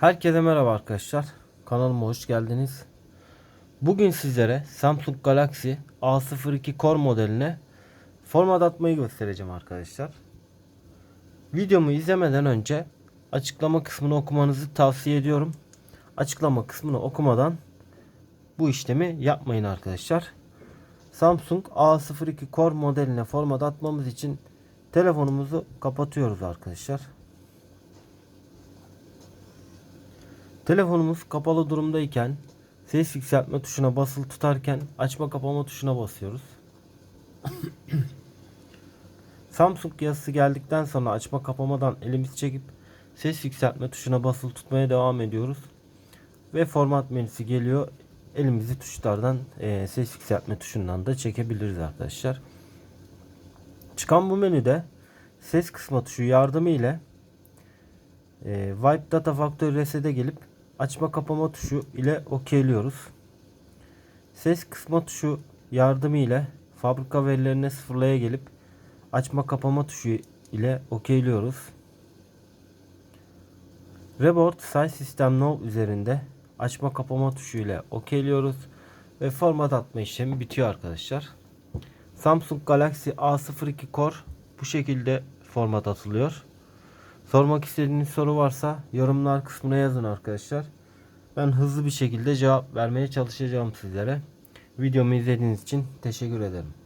Herkese merhaba arkadaşlar. Kanalıma hoş geldiniz. Bugün sizlere Samsung Galaxy A02 Core modeline format atmayı göstereceğim arkadaşlar. Videomu izlemeden önce açıklama kısmını okumanızı tavsiye ediyorum. Açıklama kısmını okumadan bu işlemi yapmayın arkadaşlar. Samsung A02 Core modeline format atmamız için telefonumuzu kapatıyoruz arkadaşlar. Telefonumuz kapalı durumdayken ses yükseltme tuşuna basılı tutarken açma kapama tuşuna basıyoruz. Samsung yazısı geldikten sonra açma kapamadan elimizi çekip ses yükseltme tuşuna basılı tutmaya devam ediyoruz. Ve format menüsü geliyor. Elimizi tuşlardan eee, ses yükseltme tuşundan da çekebiliriz arkadaşlar. Çıkan bu menüde ses kısma tuşu yardımı ile e, Wipe Data Factory Reset'e gelip açma kapama tuşu ile okeyliyoruz. Ses kısma tuşu yardımı ile fabrika verilerine sıfırlaya gelip açma kapama tuşu ile okeyliyoruz. Reboot Size System Now üzerinde açma kapama tuşu ile okeyliyoruz ve format atma işlemi bitiyor arkadaşlar. Samsung Galaxy A02 Core bu şekilde format atılıyor. Sormak istediğiniz soru varsa yorumlar kısmına yazın arkadaşlar. Ben hızlı bir şekilde cevap vermeye çalışacağım sizlere. Videomu izlediğiniz için teşekkür ederim.